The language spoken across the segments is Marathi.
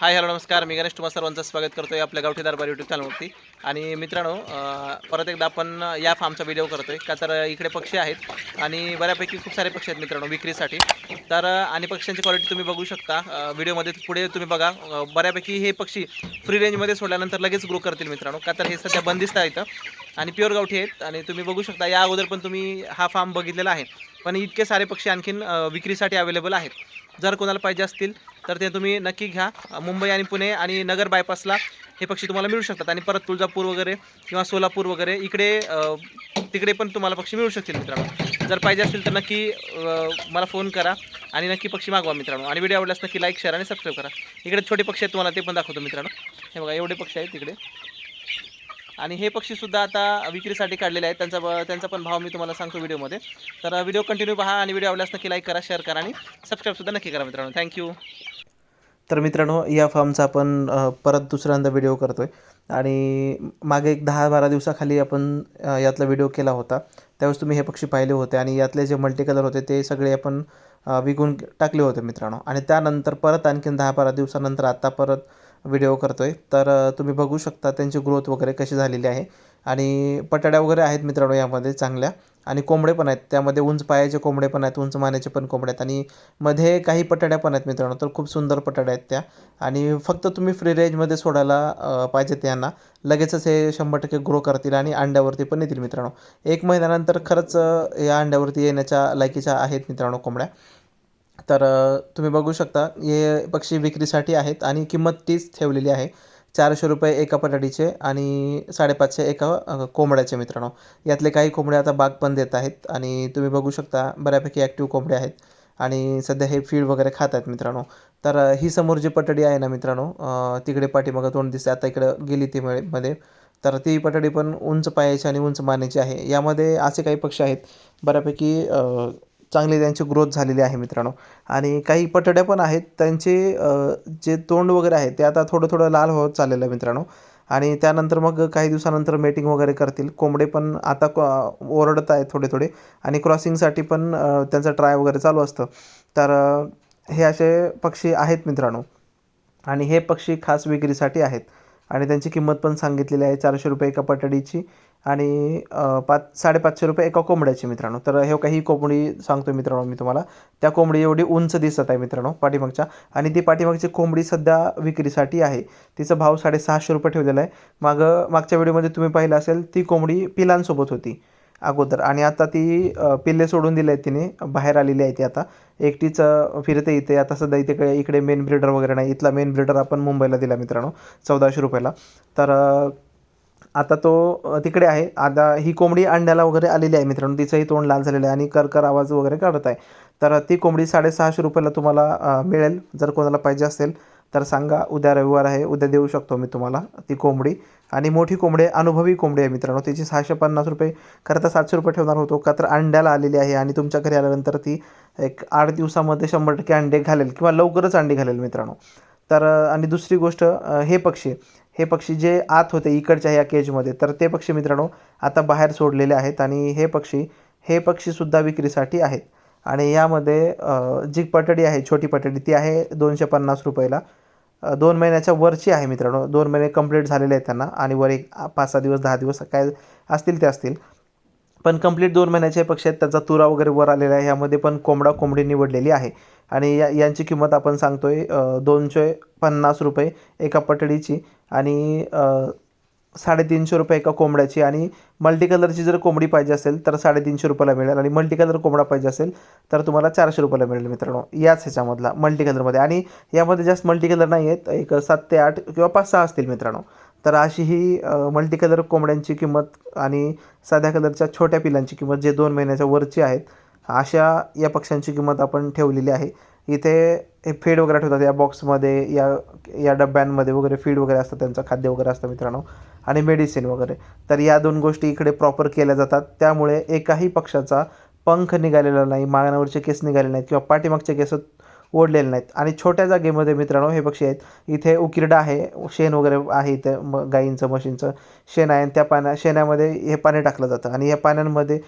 हाय हॅलो नमस्कार. मी गणेश तुम्हा सर्वांचं स्वागत करतो आहे आपल्या गावठी दरबार यूट्यूब चॅनलवरती आणि मित्रांनो परत एकदा आपण या फार्मचा व्हिडिओ करतोय का तर इकडे पक्षी आहेत आणि बऱ्यापैकी खूप सारे पक्षी आहेत मित्रांनो विक्रीसाठी. तर आणि पक्ष्यांची क्वालिटी तुम्ही बघू शकता. व्हिडिओमध्ये पुढे तुम्ही बघा बऱ्यापैकी हे पक्षी फ्री रेंजमध्ये सोडल्यानंतर लगेच ग्रो करतील मित्रांनो. का तर हे सध्या बंदिस्त आहे इथं. आणि प्युअर गावठी आहेत. आणि तुम्ही बघू शकता या अगोदर पण तुम्ही हा फार्म बघितलेला आहे. पण इतके सारे पक्षी आणखीन विक्रीसाठी अवेलेबल आहेत. जर कोणाला पाहिजे असतील तर ते तुम्ही नक्की घ्या. मुंबई आणि पुणे आणि नगर बायपासला हे पक्षी तुम्हाला मिळू शकतात. आणि परत तुळजापूर वगैरे किंवा सोलापूर वगैरे इकडे तिकडे पण तुम्हाला पक्षी मिळू शकतील मित्रांनो. जर पाहिजे असतील तर नक्की मला फोन करा आणि नक्की पक्षी मागवा मित्रांनो. आणि व्हिडिओ आवडल्यास नक्की लाईक शेअर आणि सबस्क्राईब करा. इकडे छोटे पक्षी आहेत तुम्हाला ते पण दाखवतो मित्रांनो. हे बघा एवढे पक्षी आहेत तिकडे आणि हे पक्षीसुद्धा आता विक्रीसाठी काढलेले आहेत. त्यांचा ब- त्यांचा पण भाव मी तुम्हाला सांगतो व्हिडिओमध्ये. तर व्हिडिओ कंटिन्यू पहा आणि व्हिडिओ आवडल्यास नक्की लाईक करा शेअर करा आणि सबस्क्राईबसुद्धा नक्की करा मित्रांनो. थँक्यू तर मित्रांनो या फॉर्मचा आपण परत दुसऱ्यांदा व्हिडिओ करतो आहे आणि मागे एक दहा बारा दिवसाखाली आपण यातला व्हिडिओ केला होता. त्यावेळेस तुम्ही हे पक्षी पाहिले होते आणि यातले जे मल्टी कलर होते ते सगळे आपण विकून टाकले होते मित्रांनो. आणि त्यानंतर परत आणखीन दहा बारा दिवसानंतर आता परत व्हिडिओ करतो आहे तर तुम्ही बघू शकता त्यांची ग्रोथ वगैरे कशी झालेली आहे. आणि पटाड्या वगैरे आहेत मित्रांनो यामध्ये चांगल्या. आणि कोंबडे पण आहेत. त्यामध्ये उंच पायाचे कोंबडे पण आहेत उंच मानेचे पण कोंबडे आहेत. आणि मध्ये काही पटाड्या पण आहेत मित्रांनो तर खूप सुंदर पटाड्या आहेत त्या. आणि फक्त तुम्ही फ्री रेंजमध्ये सोडायला पाहिजेत यांना. लगेचच हे शंभर टक्के ग्रो करतील आणि अंड्यावरती पण येतील मित्रांनो. एक महिन्यानंतर खरंच या अंड्यावरती येण्याच्या लायकीच्या आहेत मित्रांनो कोंबड्या. तर तुम्ही बघू शकता हे पक्षी विक्रीसाठी आहेत आणि किंमत तीच ठेवलेली आहे. चारशे रुपये एका पटाडीचे आणि साडेपाचशे एका कोंबड्याचे मित्रांनो. यातले काही कोंबड्या आता बाग पण देत आहेत आणि तुम्ही बघू शकता बऱ्यापैकी ॲक्टिव्ह कोंबड्या आहेत आणि सध्या हे फीड वगैरे खात आहेत मित्रांनो. तर ही समोर जी पटडी आहे ना मित्रांनो तिकडे पाठीमागं तोंड दिसते आता इकडं गेली ती मध्ये. तर ती पटडी पण उंच पायाची आणि उंच मानेची आहे. यामध्ये असे काही पक्षी आहेत बऱ्यापैकी चांगली त्यांची ग्रोथ झालेली आहे मित्रांनो. आणि काही पटड्या पण आहेत त्यांचे जे तोंड वगैरे आहे ते आता थोडं थोडं लाल होत चाललेलं आहे मित्रांनो. आणि त्यानंतर मग काही दिवसानंतर मेटिंग वगैरे करतील. कोंबडे पण आता ओरडत आहेत थोडे थोडे. आणि क्रॉसिंगसाठी पण त्यांचा त्यांचं ट्राय वगैरे चालू असतं. तर हे असे पक्षी आहेत मित्रांनो. आणि हे पक्षी खास विक्रीसाठी आहेत. आणि त्यांची किंमत पण सांगितलेली आहे चारशे रुपये एका पटडीची. आणि पाच साडेपाचशे रुपये एका कोंबड्याची मित्रांनो. तर हे काही कोंबडी सांगतो मित्रांनो मी तुम्हाला. त्या कोंबडी एवढी उंच दिसत आहे मित्रांनो पाठीमागच्या. आणि ती पाठीमागची कोंबडी सध्या विक्रीसाठी आहे. तिचा भाव साडेसहाशे रुपये ठेवलेला आहे. मागं मागच्या व्हिडिओमध्ये तुम्ही पाहिलं असेल ती कोंबडी पिलांसोबत होती अगोदर. आणि आता ती पिल्ले सोडून दिले आहेत तिने. बाहेर आलेली आहे ती आता. एकटीच फिरते इथे. आता सध्या इथे इकडे मेन ब्रिडर वगैरे नाही. इथला मेन ब्रिडर आपण मुंबईला दिला मित्रांनो चौदाशे रुपयाला. तर आता तो तिकडे आहे. आता ही कोंबडी अंड्याला वगैरे आलेली आहे मित्रांनो. तिचंही तोंड लाल झालेलं आहे आणि करकर आवाज वगैरे काढत आहे. तर ती कोंबडी साडेसहाशे रुपयाला तुम्हाला मिळेल. जर कोणाला पाहिजे असेल तर सांगा. उद्या रविवार आहे. उद्या देऊ शकतो मी तुम्हाला ती कोंबडी. आणि मोठी कोंबडी आहे, अनुभवी कोंबडी आहे मित्रांनो. तिची सहाशे पन्नास रुपये खरं तर सातशे रुपये ठेवणार होतो. का तर अंड्याला आलेली आहे आणि तुमच्या घरी आल्यानंतर ती एक आठ दिवसामध्ये शंभर टक्के अंडे घालेल किंवा लवकरच अंडे घालेल मित्रांनो. तर आणि दुसरी गोष्ट हे पक्षी हे पक्षी जे आत होते इकडच्या ह्या केजमध्ये तर ते पक्षी मित्रांनो आता बाहेर सोडलेले आहेत आणि हे पक्षी हे पक्षीसुद्धा विक्रीसाठी आहेत. आणि यामध्ये जी पटडी आहे छोटी पटडी ती आहे दोनशे पन्नास रुपयाला. दोन महिन्याच्या वरची आहे मित्रांनो. दोन महिने कंप्लीट झालेले आहेत त्यांना आणि वर एक पाच सहा दिवस दहा दिवस काय असतील ते असतील. पण कंप्लीट दोन महिन्याच्या पक्ष आहेत त्याचा तुरा वगैरे वर आलेला आहे. यामध्ये पण कोंबडा कोंबडी निवडलेली आहे. आणि या यांची किंमत आपण सांगतोय आहे दोनशे पन्नास रुपये एका पटडीची आणि साडेतीनशे रुपये एका कोंबड्याची. आणि मल्टी कलरची जर कोंबडी पाहिजे असेल तर साडेतीनशे रुपयाला मिळेल. आणि मल्टी कलर कोंबडा पाहिजे असेल तर तुम्हाला चारशे रुपयाला मिळेल मित्रांनो. याच ह्याच्यामधला मल्टी कलरमध्ये आणि यामध्ये जास्त मल्टी कलर नाही आहेत एक सात ते आठ किंवा पाच सहा असतील मित्रांनो. तर अशी ही मल्टी कलर कोंबड्यांची किंमत आणि साध्या कलरच्या छोट्या पिलांची किंमत जे दोन महिन्याच्या वरची आहेत अशा या पक्ष्यांची किंमत आपण ठेवलेली आहे. इथे हे फीड वगैरे ठेवतात या बॉक्समध्ये या या डब्यांमध्ये वगैरे फीड वगैरे असतं त्यांचं खाद्य वगैरे असतं मित्रांनो आणि मेडिसिन वगैरे. तर या दोन गोष्टी इकडे प्रॉपर केल्या जातात. त्यामुळे एकाही पक्षाचा पंख निघालेला नाही मागण्यावरचे केस निघाले नाहीत किंवा पाठीमागचे केस ओढलेले नाहीत. आणि छोट्या जागेमध्ये मित्रांनो हे पक्षी आहेत. इथे उकिरडा आहे शेण वगैरे आहे इथे म गाईंचं म्हशींचं शेण आहे. आणि त्या पाण्या शेणामध्ये हे पाणी टाकलं जातं. आणि या पाण्यांमध्ये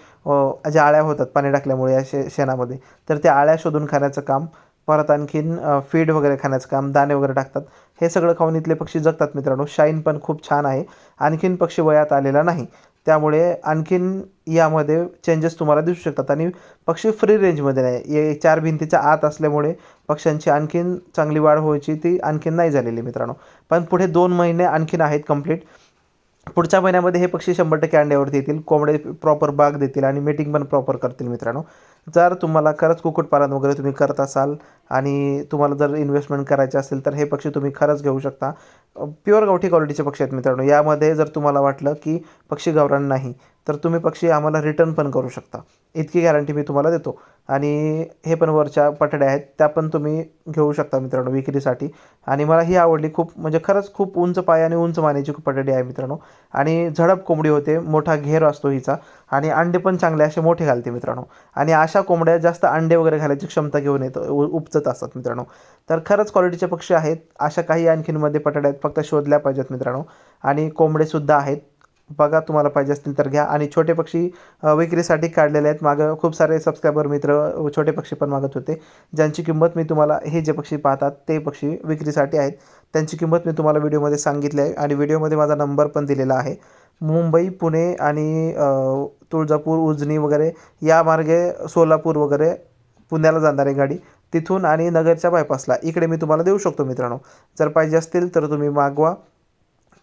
ज्या आळ्या होतात पाणी टाकल्यामुळे या शे शेणामध्ये तर त्या आळ्या शोधून खाण्याचं काम परत आणखीन फीड वगैरे खाण्याचं काम दाणे वगैरे टाकतात. हे सगळं खाऊन इथले पक्षी जगतात मित्रांनो. शाईन पण खूप छान आहे. आणखीन पक्षी वयात आलेला नाही. त्यामुळे आणखीन यामध्ये चेंजेस तुम्हाला दिसू शकतात. आणि पक्षी फ्री रेंजमध्ये नाही. ये चार भिंतीच्या आत असल्यामुळे पक्ष्यांची आणखीन चांगली वाढ व्हायची ती आणखीन नाही झालेली मित्रांनो. पण पुढे दोन महिने आणखीन आहेत कंप्लीट पुढच्या महिन्यामध्ये हे पक्षी शंभर टक्के अंड्यावरती येतील. कोंबडे प्रॉपर बाग देतील आणि मीटिंग पण प्रॉपर करतील मित्रांनो. जर तुम्हाला खरंच कुक्कुटपालन वगैरे तुम्ही करत असाल आणि तुम्हाला जर इन्व्हेस्टमेंट करायचे असेल तर हे पक्षी तुम्ही खरंच घेऊ शकता. प्युअर गावठी क्वालिटीचे पक्षी आहेत मित्रांनो. यामध्ये जर तुम्हाला वाटलं की पक्षी गावरान नाही तर तुम्ही पक्षी आम्हाला रिटर्न पण करू शकता. इतकी गॅरंटी मी तुम्हाला देतो. आणि हे पण वरच्या पटड्या आहेत त्या पण तुम्ही घेऊ शकता मित्रांनो विक्रीसाठी. आणि मला ही आवडली खूप म्हणजे खरंच खूप उंच पाय आणि उंच मानेची पटडी आहे मित्रांनो. आणि झडप कोंबडी होते मोठा घेर असतो हिचा. आणि अंडे पण चांगले असे मोठे घालते मित्रांनो. आणि अशा कोंबड्या जास्त अंडे वगैरे घालायची क्षमता घेऊन येत उ- उपजत असतात मित्रांनो. तर खरंच क्वालिटीचे पक्षी आहेत अशा काही आणखीनमध्ये पटड्या आहेत फक्त शोधल्या पाहिजेत मित्रांनो. आणि कोंबडेसुद्धा आहेत बघा तुम्हाला पाहिजे असतील तर घ्या. आणि छोटे पक्षी विक्रीसाठी काढलेले आहेत. मागं खूप सारे सबस्क्रायबर मित्र छोटे पक्षी पण मागत होते. ज्यांची किंमत मी तुम्हाला हे जे पक्षी पाहतात ते पक्षी विक्रीसाठी आहेत. त्यांची किंमत मी तुम्हाला व्हिडिओमध्ये सांगितली आहे. आणि व्हिडिओमध्ये माझा नंबर पण दिलेला आहे. मुंबई पुणे आणि तुळजापूर उजनी वगैरे या मार्गे सोलापूर वगैरे पुण्याला जाणारी गाडी. तिथून आणि नगरच्या बायपासला इकडे मी तुम्हाला देऊ शकतो मित्रांनो. जर पाहिजे असतील तर तुम्ही मागवा.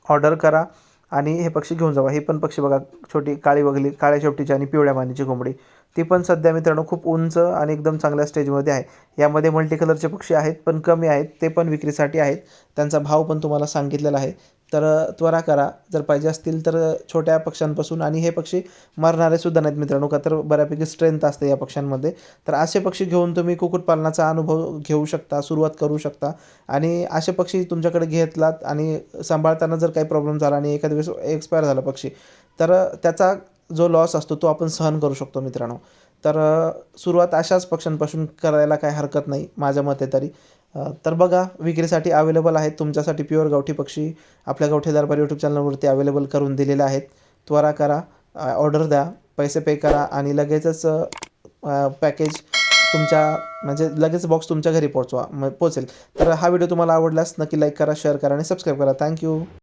ऑर्डर करा. आणि हे पक्षी घेऊन जावा. हे पण पक्षी बघा छोटी काळी वगली काळ्या शेपटीची आणि पिवळ्या मानेची कोंबडी. ती पण सध्या मित्रांनो खूप उंच आणि एकदम चांगल्या स्टेजमध्ये आहे. यामध्ये मल्टी कलरचे पक्षी आहेत पण कमी आहेत. ते पण विक्रीसाठी आहेत. त्यांचा भाव पण तुम्हाला सांगितलेला आहे. तर त्वरा करा. जर पाहिजे असतील तर छोट्या पक्ष्यांपासून आणि हे पक्षी मरणारे सुद्धा नाहीत मित्रांनो का तर बऱ्यापैकी स्ट्रेंथ असते या पक्ष्यांमध्ये. तर असे पक्षी घेऊन तुम्ही कुक्कुटपालनाचा अनुभव घेऊ शकता सुरुवात करू शकता. आणि असे पक्षी तुमच्याकडे घेतलात आणि सांभाळताना जर काही प्रॉब्लेम झाला आणि एखाद्या वेळेस एक्सपायर झाला पक्षी तर त्याचा जो लॉस असतो तो आपण सहन करू शकतो मित्रांनो. तर सुरुवात अशाच पक्ष्यांपासून करायला काही हरकत नाही माझ्या मते तरी. तर बघा विक्रीसाठी अवेलेबल आहेत. तुमच्यासाठी प्युअर गावठी पक्षी आपल्या गावठी दरबार यूट्यूब चॅनलवरती अवेलेबल करून दिलेले आहेत. त्वरा करा ऑर्डर द्या पैसे पे करा आणि लगेचच पॅकेज तुमच्या म्हणजे लगेच बॉक्स तुमच्या घरी पोहोचवा मग पोचेल तर हा व्हिडिओ तुम्हाला आवडल्यास नक्की लाईक करा शेअर करा आणि सबस्क्राईब करा. थँक्यू